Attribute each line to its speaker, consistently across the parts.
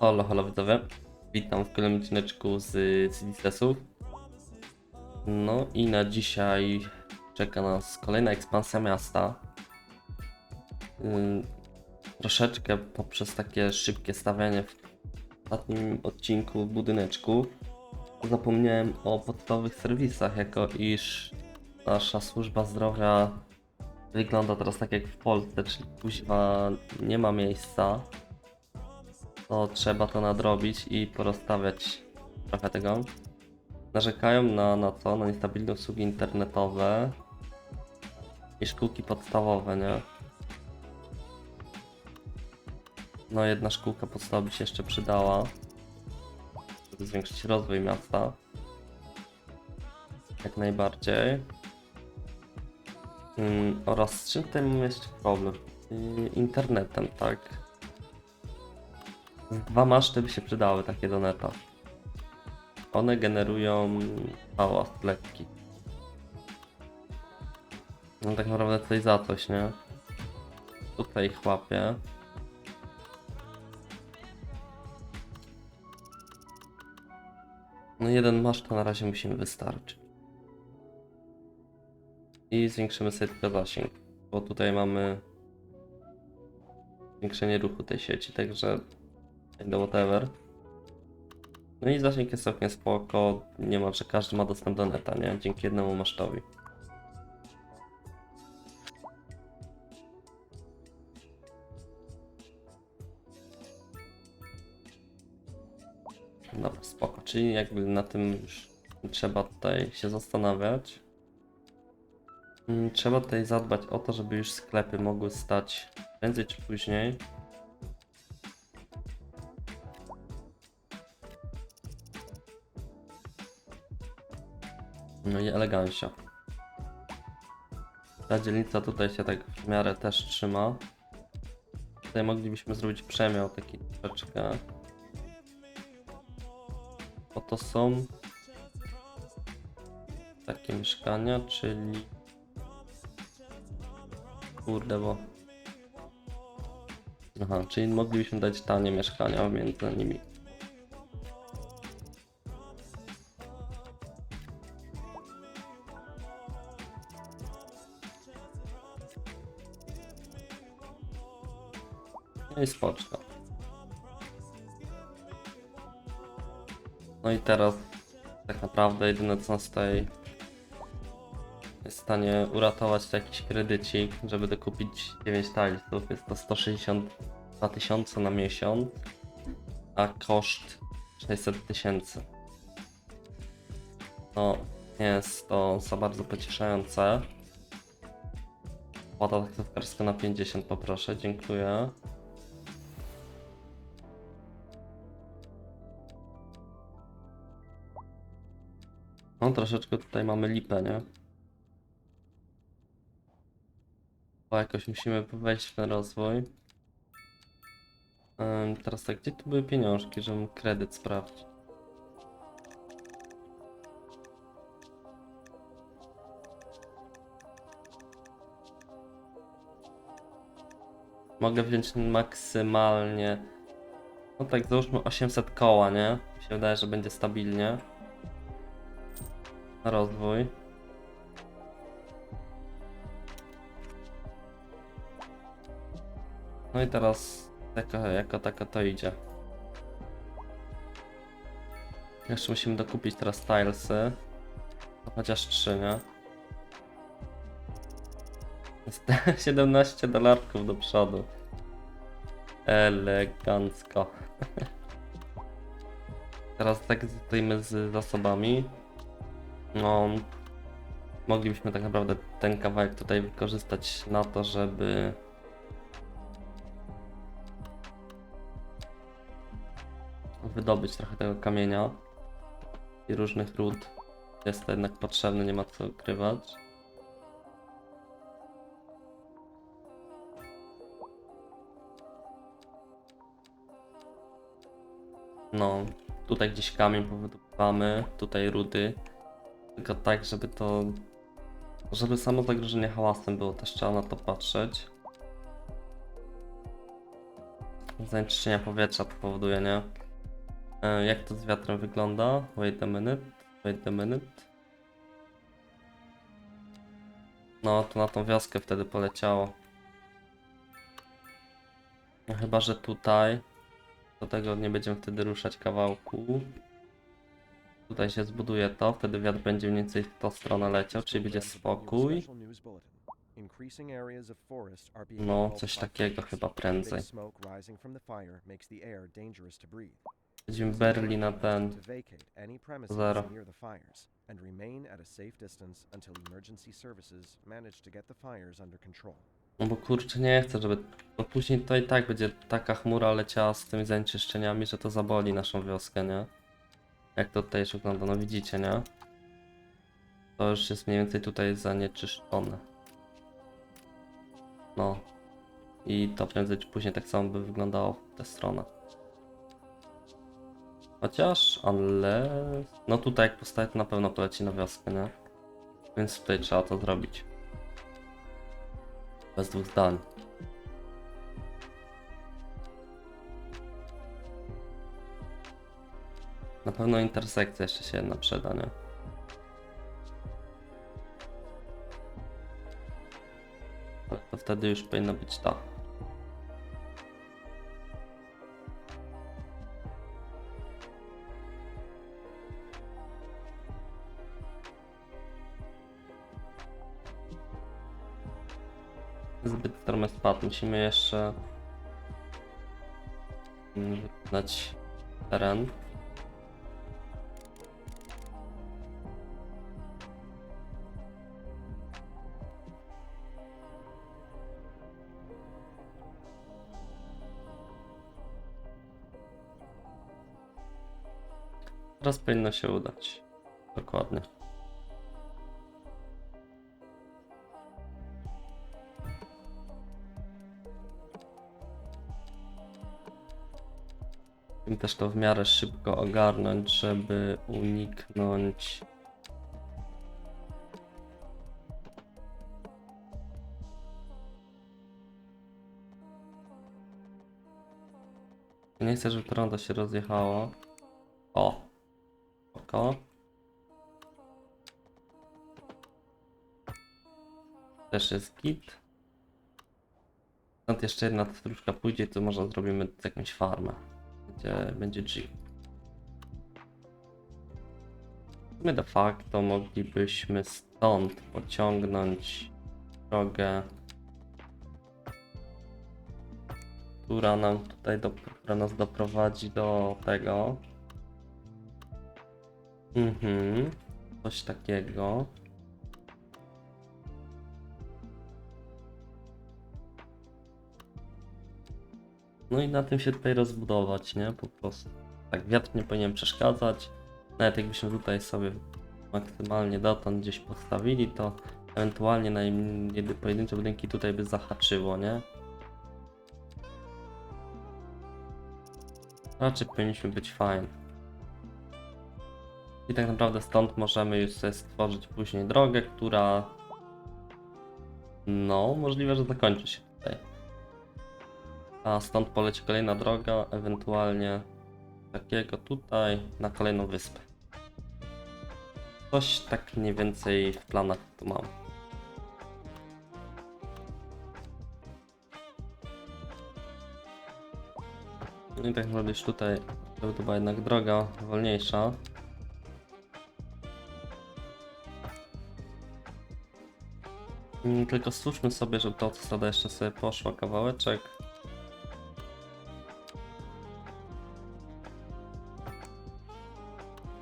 Speaker 1: Halo, halo widzowie. Witam w kolejnym odcineczku z CDSów. No i na dzisiaj czeka nas kolejna ekspansja miasta. Troszeczkę poprzez takie szybkie stawianie w ostatnim odcinku budyneczku zapomniałem o podstawowych serwisach, jako iż nasza służba zdrowia wygląda teraz tak jak w Polsce, czyli kuźwa nie ma miejsca to trzeba to nadrobić i porozstawiać trochę tego. Narzekają na, na co? Na niestabilne usługi internetowe i szkółki podstawowe, nie? No jedna szkółka podstawowa by się jeszcze przydała, żeby zwiększyć rozwój miasta. Jak najbardziej. Oraz z czym tutaj mamy jeszcze problem? Yy, internetem, tak. Dwa maszty by się przydały takie do neta. One generują hałas lekki. No tak naprawdę tutaj za coś, nie? Tutaj ich. No jeden maszt na razie musimy wystarczyć. I zwiększymy sobie tylko zasięg, bo tutaj mamy zwiększenie ruchu tej sieci, także do whatever. No i zasięg jest całkiem spoko, niemalże każdy ma dostęp do neta, nie? Dzięki jednemu masztowi. Dobra, spoko, czyli jakby na tym już trzeba tutaj się zastanawiać. Mm, Trzeba tutaj zadbać o to, żeby już sklepy mogły stać prędzej czy później. No i elegancja. Ta dzielnica tutaj się tak w miarę też trzyma. Tutaj moglibyśmy zrobić przemiał taki troszeczkę. Oto są takie mieszkania, czyli kurde, bo Aha, czyli moglibyśmy dać tanie mieszkania między nimi. No i spoczko. No i teraz tak naprawdę jedyne co nas tutaj jest w stanie uratować to jakiś kredycik, żeby dokupić 9 tilesów. Jest to 162 tysiące na miesiąc, a koszt 600 tysięcy. No, nie jest to za bardzo pocieszające. Płata taksówkarska na 50 poproszę, dziękuję. No troszeczkę tutaj mamy lipę, nie? Bo jakoś musimy wejść w ten rozwój. Ym, teraz tak, gdzie tu były pieniążki, żebym kredyt sprawdzić? Mogę wziąć maksymalnie. No tak, załóżmy 800 koła, nie? Mi się wydaje, że będzie stabilnie na rozwój. No i teraz jako, jako tako to idzie. Jeszcze musimy dokupić teraz tilesy. No chociaż 3, nie? Jest 17 dolarków do przodu. Elegancko. Teraz tak stoimy z zasobami. No, moglibyśmy tak naprawdę ten kawałek tutaj wykorzystać na to, żeby wydobyć trochę tego kamienia i różnych ród. Jest to jednak potrzebne, nie ma co ukrywać. No, tutaj gdzieś kamień powydobywamy, tutaj rudy. Tylko tak, żeby to. Żeby samo zagrożenie hałasem było, też trzeba na to patrzeć. zanieczyszczenia powietrza to powoduje, nie? E, jak to z wiatrem wygląda? Wait a minute, wait a minute. No, to na tą wioskę wtedy poleciało. No chyba, że tutaj do tego nie będziemy wtedy ruszać kawałku. Tutaj się zbuduje to, wtedy wiatr będzie mniej więcej w tą stronę leciał, czyli będzie spokój. No, coś takiego chyba prędzej. Będziemy Berlin na ten. Zero.
Speaker 2: And remain at a safe distance until emergency services manage to get the fires under control.
Speaker 1: No bo kurczę, nie chcę, żeby. Bo później to i tak będzie taka chmura leciała z tymi zanieczyszczeniami, że to zaboli naszą wioskę, nie? Jak to tutaj już wygląda, no widzicie, nie? To już jest mniej więcej tutaj zanieczyszczone. No. I to prędzej czy później tak samo by wyglądało w tę stronę. Chociaż, ale... No tutaj jak postawię, to na pewno poleci na wioskę, nie? Więc tutaj trzeba to zrobić. Bez dwóch zdań. Na pewno intersekcja jeszcze się jedna przyda, nie? Ale to wtedy już powinno być ta. Zbyt stromy spad. Musimy jeszcze wykonać teren. Teraz powinno się udać. Dokładnie. Też to w miarę szybko ogarnąć, żeby uniknąć. Nie chcę, żeby to rondo się rozjechało. O! Oko. Też jest git. Stąd jeszcze jedna stróżka pójdzie, to może zrobimy jakąś farmę. Będzie, będzie G. My de facto moglibyśmy stąd pociągnąć drogę, która nam tutaj, do, która nas doprowadzi do tego. Mhm, coś takiego. No i na tym się tutaj rozbudować, nie? Po prostu. Tak, wiatr nie powinien przeszkadzać. Nawet jakbyśmy tutaj sobie maksymalnie dotąd gdzieś postawili, to ewentualnie na pojedyncze budynki tutaj by zahaczyło, nie? Raczej powinniśmy być fajni. I tak naprawdę stąd możemy już sobie stworzyć później drogę, która no, możliwe, że zakończy się tutaj. A stąd poleci kolejna droga, ewentualnie takiego tutaj na kolejną wyspę. Coś tak mniej więcej w planach tu mam. I tak naprawdę już tutaj, to była jednak droga wolniejsza. Mm, Tylko stwórzmy sobie, żeby ta autostrada jeszcze sobie poszła kawałeczek.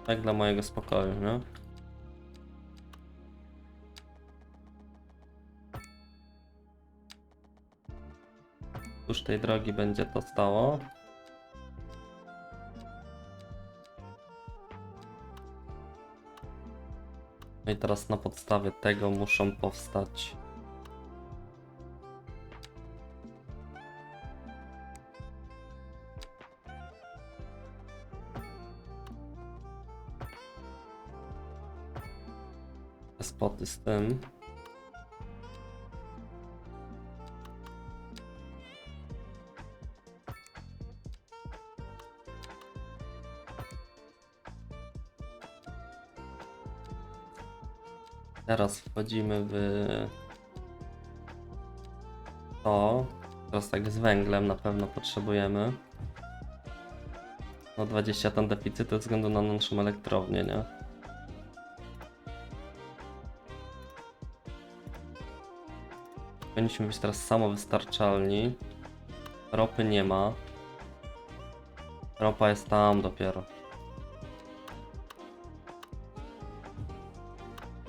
Speaker 1: Tak dla mojego spokoju, nie? Wzdłuż tej drogi będzie to stało. No i teraz na podstawie tego muszą powstać spoty z tym. Teraz wchodzimy w to. Teraz tak z węglem na pewno potrzebujemy. No 20 ton deficytu ze względu na naszą elektrownię, nie? Powinniśmy być teraz samowystarczalni. Ropy nie ma. Ropa jest tam dopiero.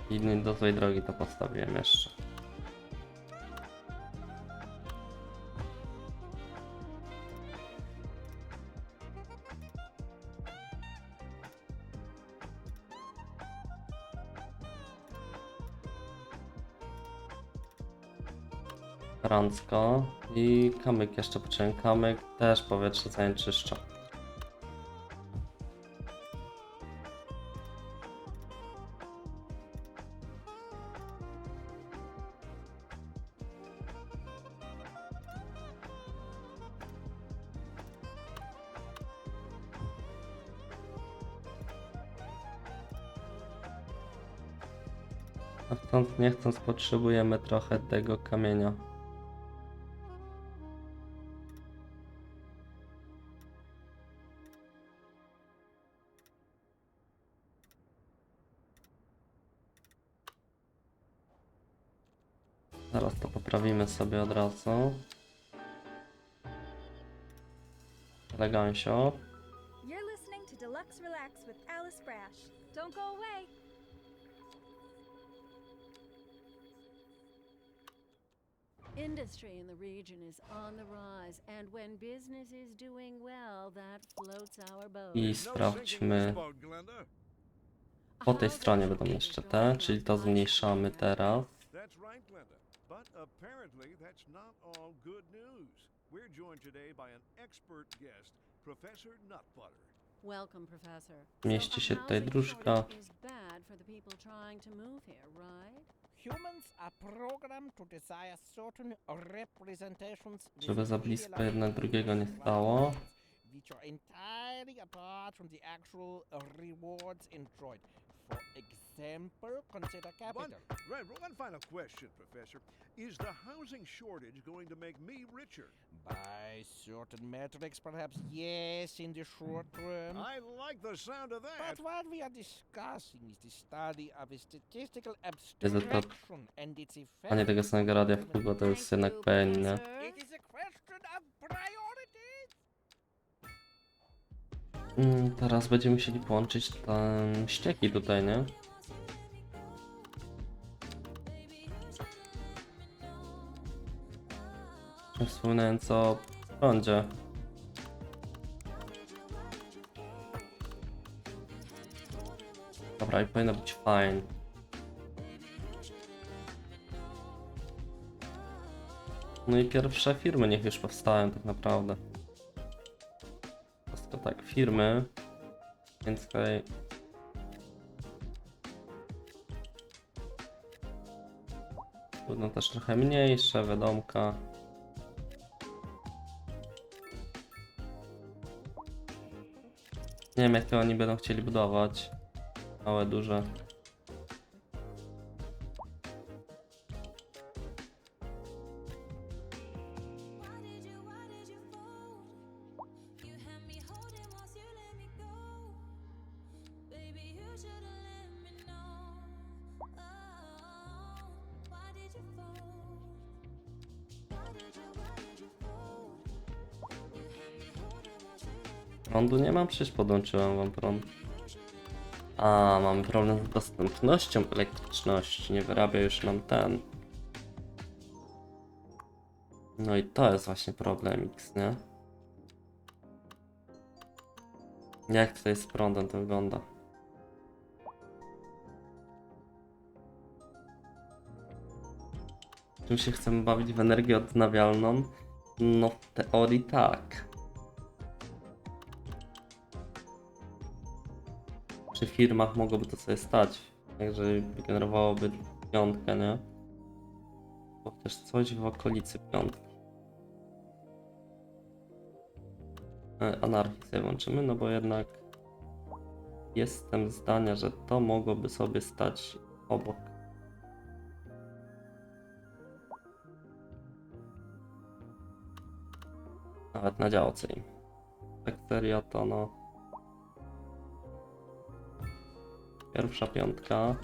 Speaker 1: I do złej drogi to postawiłem jeszcze. Rancko i kamyk jeszcze potrzebny. Kamyk też powietrze zanieczyszcza. A stąd nie chcąc potrzebujemy trochę tego kamienia. Zaraz to poprawimy sobie od razu. Elegancio.
Speaker 3: You're listening to Deluxe Relax with Alice Brash. Don't go away.
Speaker 4: Industry in the region is on the rise, and when business is doing well, that floats our boat.
Speaker 1: I sprawdźmy. Po tej stronie będą jeszcze te, czyli to zmniejszamy teraz.
Speaker 5: That's right, Glenda. But apparently, that's not all good news. We're joined today by an expert guest, Professor Nutbutter.
Speaker 4: Welcome, Professor.
Speaker 1: Mieści się tutaj dróżka.
Speaker 4: Shortage is bad for the people trying to move here, right?
Speaker 6: Humans are programmed to desire certain representations
Speaker 1: Żeby
Speaker 6: within
Speaker 1: za blisko jednak drugiego nie stało.
Speaker 6: Which are entirely apart from the actual rewards enjoyed. For example, consider capital.
Speaker 5: Right, one final question, Professor. Is the housing shortage going to make me richer?
Speaker 6: By certain metrics, perhaps yes, in the short term.
Speaker 5: I like the sound of that.
Speaker 6: But what we are discussing is the study of a statistical abstraction and its effect.
Speaker 1: A nie tego samego radia to jest jednak PN, nie?
Speaker 6: It is a question of priorities.
Speaker 1: Mm, teraz będziemy musieli połączyć te ścieki tutaj, nie? Nie Wspominając o prądzie. Dobra, i powinno być fajnie. No i pierwsze firmy niech już powstają tak naprawdę. Wszystko tak, firmy. Więc tutaj... Będą też trochę mniejsze, wiadomka. Nie wiem jak to oni będą chcieli budować. Małe, duże. Prądu nie mam, przecież podłączyłem wam prąd. A, mamy problem z dostępnością elektryczności, nie wyrabia już nam ten. No i to jest właśnie problem X, nie? Jak tutaj z prądem to wygląda? Czym się chcemy bawić w energię odnawialną? No w teorii tak. przy firmach mogłoby to sobie stać. Także generowałoby piątkę, nie? Bo też coś w okolicy piątki. E, Anarchii sobie włączymy, no bo jednak jestem zdania, że to mogłoby sobie stać obok. Nawet na działce im. To no. Pierwsza piątka.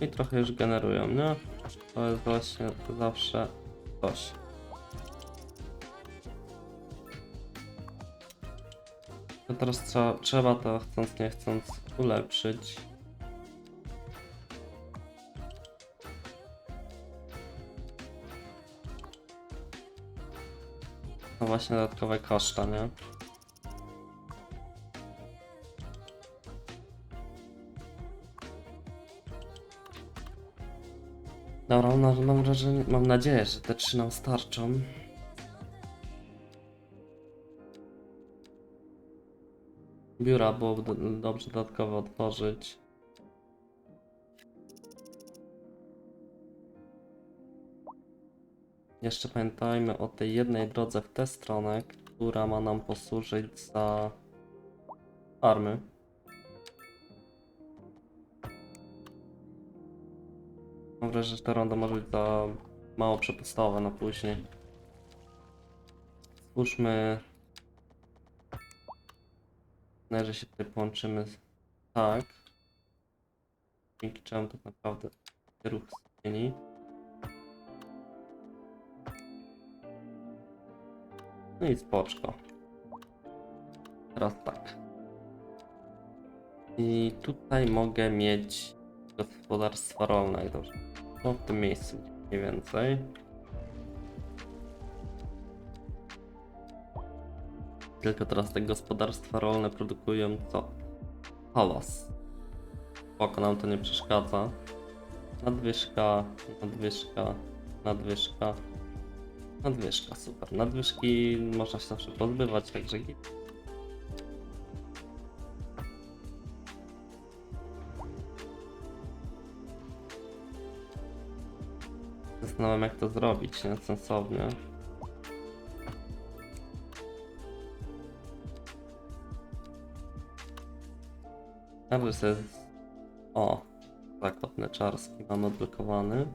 Speaker 1: I trochę już generują, nie? To jest właśnie zawsze coś. To teraz trzeba, trzeba to chcąc nie chcąc ulepszyć. No właśnie dodatkowe koszta, nie? Dobra, mam, mam, wrażenie, mam nadzieję, że te trzy nam starczą. Biura byłoby do, dobrze dodatkowo otworzyć. Jeszcze pamiętajmy o tej jednej drodze w tę stronę, która ma nam posłużyć za farmy. Mam wrażenie, że ta ronda może być za mało przepustowa na później. Spójrzmy. Że się tutaj połączymy. z- Tak. Dzięki czemu tak naprawdę ruch zmieni. No i spoczko. Teraz tak. I tutaj mogę mieć gospodarstwa rolne, dobrze. No w tym miejscu mniej więcej. Tylko teraz te gospodarstwa rolne produkują co? Hałas. Spoko, nam to nie przeszkadza. Nadwyżka, nadwyżka, nadwyżka. Nadwyżka, super. Nadwyżki można się zawsze pozbywać, także git. Zastanawiam jak to zrobić, nie? Sensownie. Dobrze sobie... O! Zakład mleczarski mamy odblokowany.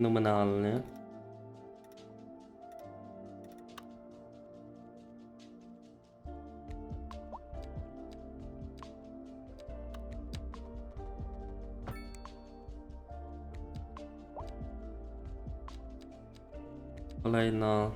Speaker 1: Nominalnie. Kolejna.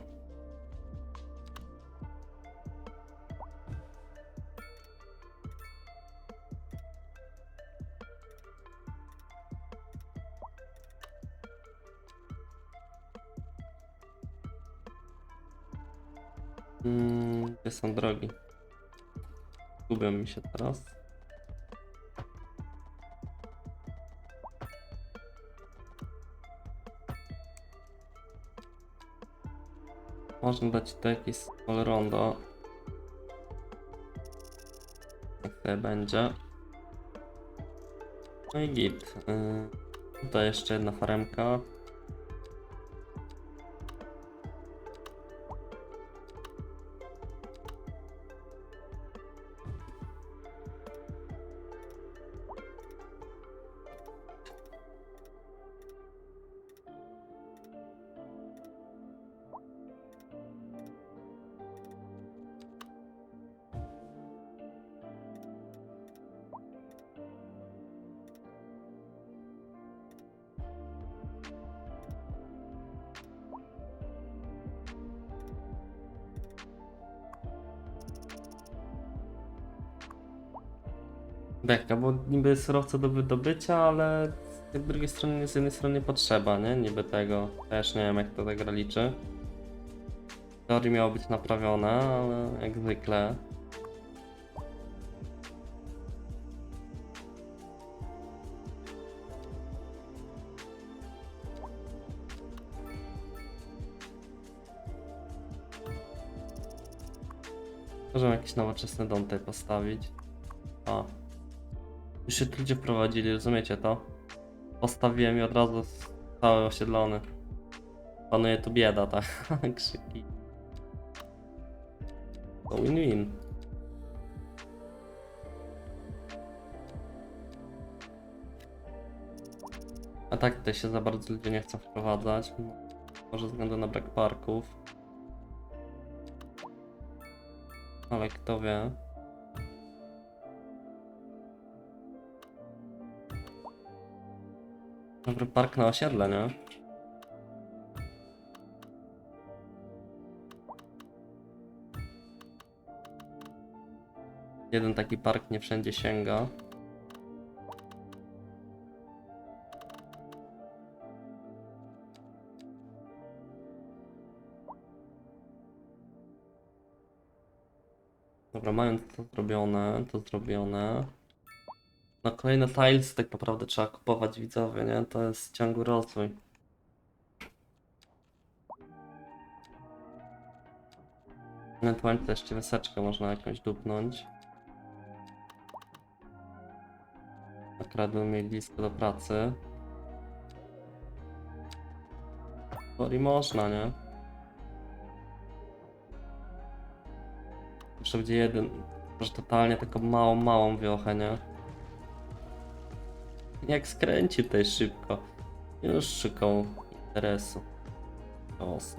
Speaker 1: Mm, gdzie są drogi? Gubią mi się teraz. Można dać tutaj jakieś small rondo. Jak sobie będzie. No i git. Yy, tutaj jeszcze jedna faremka. Beka, bo niby surowce do wydobycia, ale z drugiej strony, z jednej strony potrzeba, nie? Niby tego. Też nie wiem jak to ta gra liczy. W teorii miało być naprawione, ale jak zwykle. Możemy jakiś nowoczesny dom tutaj postawić. O. Już się tu ludzie wprowadzili, rozumiecie to? Postawiłem i od razu Cały osiedlony. Panuje tu bieda, tak? Krzyki. To win-win. A tak tutaj się za bardzo ludzie nie chcą wprowadzać. Może ze względu na brak parków. Ale kto wie. Dobry park na osiedle, nie? Jeden taki park nie wszędzie sięga. Dobra, mając to zrobione, to zrobione. No kolejne tiles tak naprawdę trzeba kupować widzowie, nie? To jest ciągły rozwój. Ewentualnie też jeszcze wyseczkę można jakąś dupnąć. Bym mieli blisko do pracy. Boli można, nie? Jeszcze będzie jeden, może totalnie taką małą, małą wiochę, nie? Jak skręci tutaj szybko. Już szukał interesu. Os.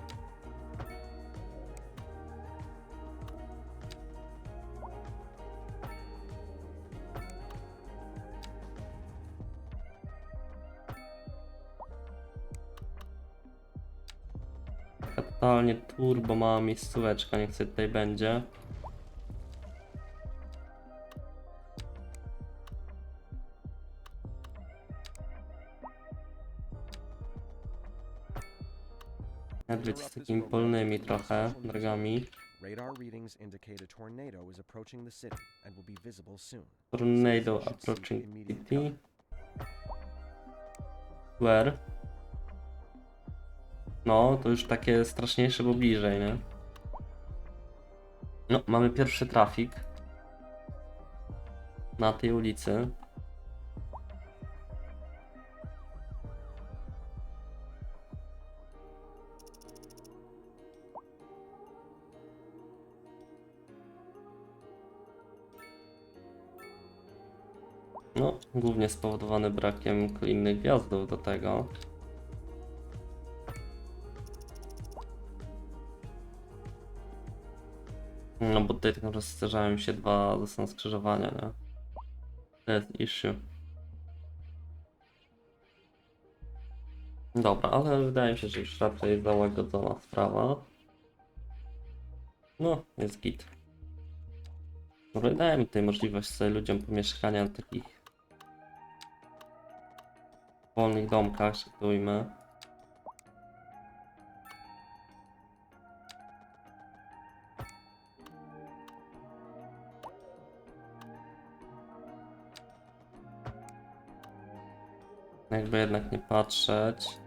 Speaker 1: Totalnie turbo mała miejscóweczka, niech sobie tutaj będzie. Nawet z takimi polnymi trochę drogami.
Speaker 2: Tornado approaching city.
Speaker 1: Where? No, to już takie straszniejsze, bo bliżej, nie? No, mamy pierwszy trafik. Na tej ulicy. No, głównie spowodowany brakiem innych gwiazdów do tego. No bo tutaj tak naprawdę zdarzają się dwa ze skrzyżowania, nie? To jest issue. Dobra, ale wydaje mi się, że już raczej załagodzona sprawa. No, jest git. Dobra, dajemy tutaj możliwość sobie ludziom pomieszkania w takich wolnych domkach, ujmę. Jakby jednak nie patrzeć.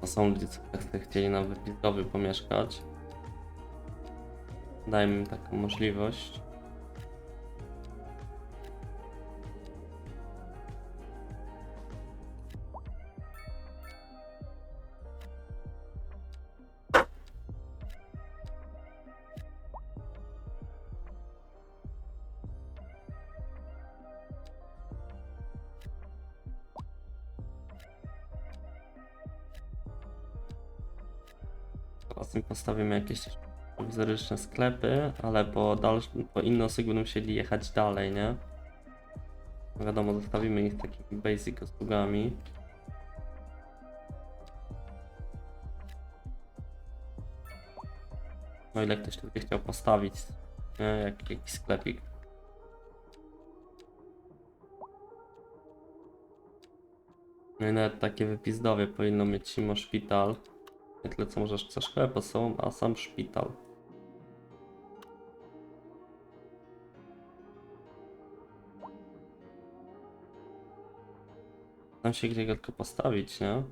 Speaker 1: To są ludzie, co chcieli na wypiskowy pomieszkać. Dajmy im taką możliwość. Teraz im postawimy jakieś prowizoryczne sklepy, ale po, dalszym, po inne osoby będą musieli jechać dalej, nie? Wiadomo, zostawimy ich takimi basic usługami. No ile ktoś tu by chciał postawić, nie? Jak, jakiś sklepik. No i nawet takie wypizdowie powinno mieć Simo Szpital. Nie tyle co możesz co sklepy są, a sam szpital. Tam się gdzie go tylko postawić, nie?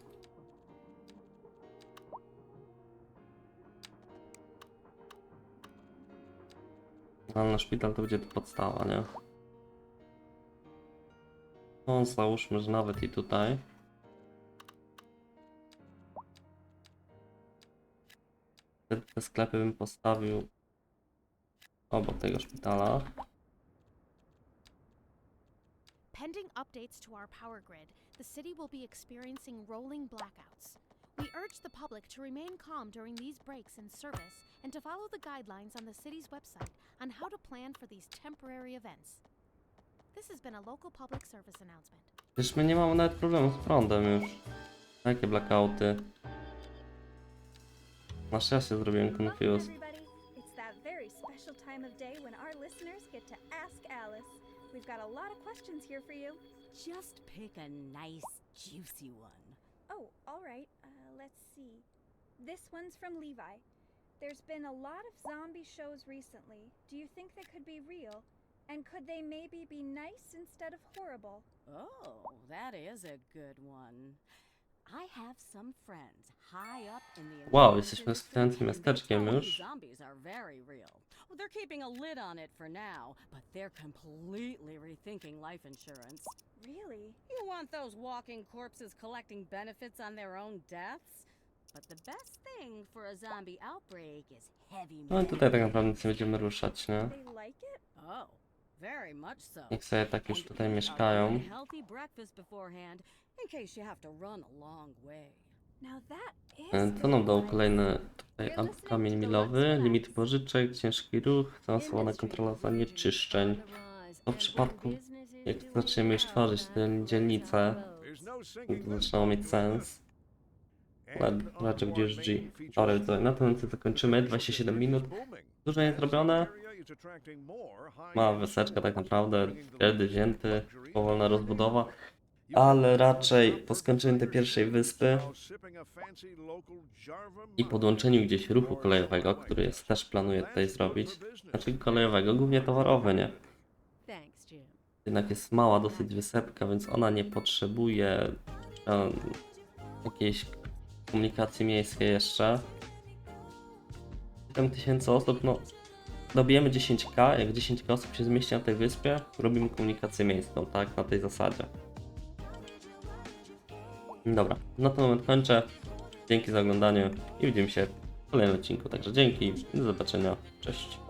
Speaker 1: Personalny szpital to będzie podstawa, nie? No, załóżmy, że nawet i tutaj. Te sklepy bym postawił obok tego szpitala.
Speaker 7: Updates to our power grid, the city will be experiencing rolling blackouts. We urge the public to remain calm during these breaks in service and to follow the guidelines on the city's website on how to plan for these temporary events. This has been a local public service announcement.
Speaker 1: Przecież my nie mamy nawet problemu z prądem już. Jakie blackouty? Na szczęście zrobiłem
Speaker 3: Welcome,
Speaker 1: confused.
Speaker 3: It's that very special time of day when our listeners get to ask Alice. We've got a lot of questions here for you.
Speaker 4: Just pick a nice, juicy one.
Speaker 3: Oh, all right. Uh, let's see. This one's from Levi. There's been a lot of zombie shows recently. Do you think they could be real? And could they maybe be nice instead of horrible?
Speaker 4: Oh, that is a good one. I have some friends high up in the
Speaker 1: Wow,
Speaker 4: intelligence
Speaker 1: jesteśmy z tym
Speaker 4: industry, and they
Speaker 1: miasteczkiem
Speaker 4: tell
Speaker 1: już.
Speaker 4: Zombies are very real. Well, they're keeping a lid on it for now, but they're completely rethinking life insurance.
Speaker 3: Really?
Speaker 4: You want those walking corpses collecting benefits on their own deaths? But the best thing for a zombie outbreak is heavy
Speaker 1: No i
Speaker 4: metal.
Speaker 1: tutaj tak naprawdę nic nie będziemy ruszać, nie?
Speaker 3: They like it?
Speaker 4: Oh, very much so.
Speaker 1: Niech sobie tak już
Speaker 4: And
Speaker 1: tutaj mieszkają.
Speaker 4: healthy breakfast beforehand, in case you have to run a long way.
Speaker 1: E, Co nam dał kolejny tutaj kamień milowy, limit pożyczek, ciężki ruch, zaawansowana kontrola zanieczyszczeń.
Speaker 4: To
Speaker 1: w przypadku, Jak zaczniemy już tworzyć te dzielnice,
Speaker 5: There's no
Speaker 1: to zaczynało mieć sens. raczej gdzie
Speaker 5: our
Speaker 1: już G. Dobra, to na tym zakończymy, 27 minut. Dużo nie zrobione. Mała wyseczka tak naprawdę, wtedy wzięty, powolna rozbudowa. Ale raczej po skończeniu tej pierwszej wyspy i podłączeniu gdzieś ruchu kolejowego, który jest, też planuję tutaj zrobić, znaczy kolejowego, głównie towarowy, nie? Jednak jest mała dosyć wysepka, więc ona nie potrzebuje e, jakiejś komunikacji miejskiej jeszcze. 7000 osób, no dobijemy 10k, jak 10k osób się zmieści na tej wyspie, robimy komunikację miejską, tak, na tej zasadzie. Dobra, na ten moment kończę. Dzięki za oglądanie i widzimy się w kolejnym odcinku, także dzięki, do zobaczenia, cześć.